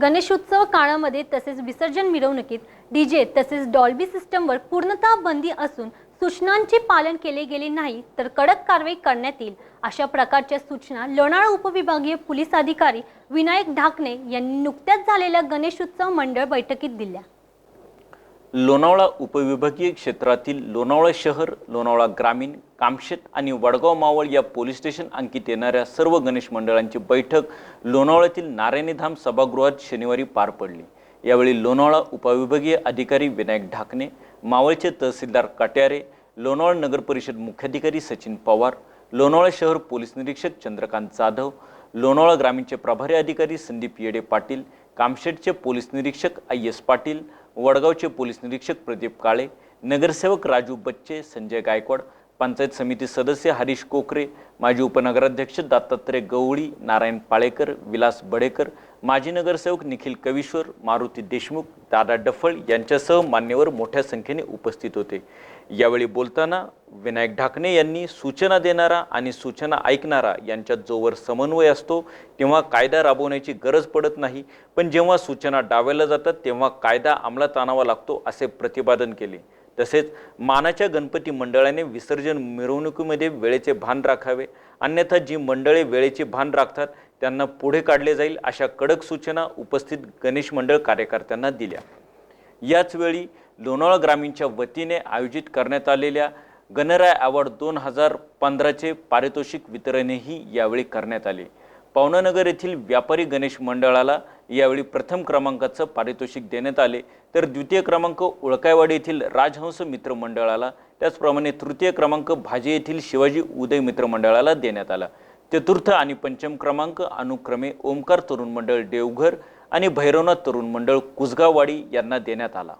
गणेशोत्सव काळामध्ये तसेच विसर्जन मिरवणुकीत डीजे तसेच डॉल्बी सिस्टमवर पूर्णतः बंदी असून सूचनांचे पालन केले गेले नाही तर कडक कारवाई करण्यात येईल अशा प्रकारच्या सूचना लोणाळा उपविभागीय पोलीस अधिकारी विनायक ढाकणे यांनी नुकत्याच झालेल्या गणेशोत्सव मंडळ बैठकीत दिल्या. लोणावळा उपविभागीय क्षेत्रातील लोणावळा शहर लोणावळा ग्रामीण कामशेत आणि वडगाव मावळ या पोलीस स्टेशन अंकित येणाऱ्या सर्व गणेश मंडळांची बैठक लोणावळ्यातील नारायणीधाम सभागृहात शनिवारी पार पडली. यावेळी लोणावळा उपविभागीय अधिकारी विनायक ढाकणे मावळचे तहसीलदार कट्यारे लोणावळा नगर परिषद मुख्याधिकारी सचिन पवार लोणावळा शहर पोलीस निरीक्षक चंद्रकांत जाधव लोणावळा ग्रामीणचे प्रभारी अधिकारी संदीप येडे पाटील कामशेटचे पोलीस निरीक्षक आय एस पाटील वडगावचे पोलीस निरीक्षक प्रदीप काळे नगरसेवक राजू बच्चे संजय गायकवाड पंचायत समिती सदस्य हरीश कोकरे माजी उपनगराध्यक्ष दत्तात्रय गवळी नारायण पाळेकर विलास बडेकर माजी नगरसेवक निखिल कविश्वर मारुती देशमुख दादा डफळ यांच्यासह मान्यवर मोठ्या संख्येने उपस्थित होते. यावेळी बोलताना विनायक ढाकणे यांनी सूचना देणारा आणि सूचना ऐकणारा यांच्यात जोवर समन्वय असतो तेव्हा कायदा राबवण्याची गरज पडत नाही. पण जेव्हा सूचना डावल्या जातात तेव्हा कायदा अंमलात आणावा लागतो असे प्रतिपादन केले. तसेच मानाच्या गणपती मंडळाने विसर्जन मिरवणुकीमध्ये वेळेचे भान राखावे. अन्यथा जी मंडळे वेळेचे भान राखतात त्यांना पुढे काढले जाईल अशा कडक सूचना उपस्थित गणेश मंडळ कार्यकर्त्यांना दिल्या. याचवेळी लोणावळा ग्रामीणच्या वतीने आयोजित करण्यात आलेल्या गणराय अवॉर्ड दोन हजार पंधराचे पारितोषिक वितरणही यावेळी करण्यात आले. पावनानगर येथील व्यापारी गणेश मंडळाला यावेळी प्रथम क्रमांकाचं पारितोषिक देण्यात आले. तर द्वितीय क्रमांक उळकायवाडी येथील राजहंस मित्र मंडळाला त्याचप्रमाणे तृतीय क्रमांक भाजे येथील शिवाजी उदय मित्र मंडळाला देण्यात आला. चतुर्थ आणि पंचम क्रमांक अनुक्रमे ओमकार तरुण मंडळ देवघर आणि भैरवनाथ तरुण मंडळ कुसगाववाडी यांना देण्यात आला.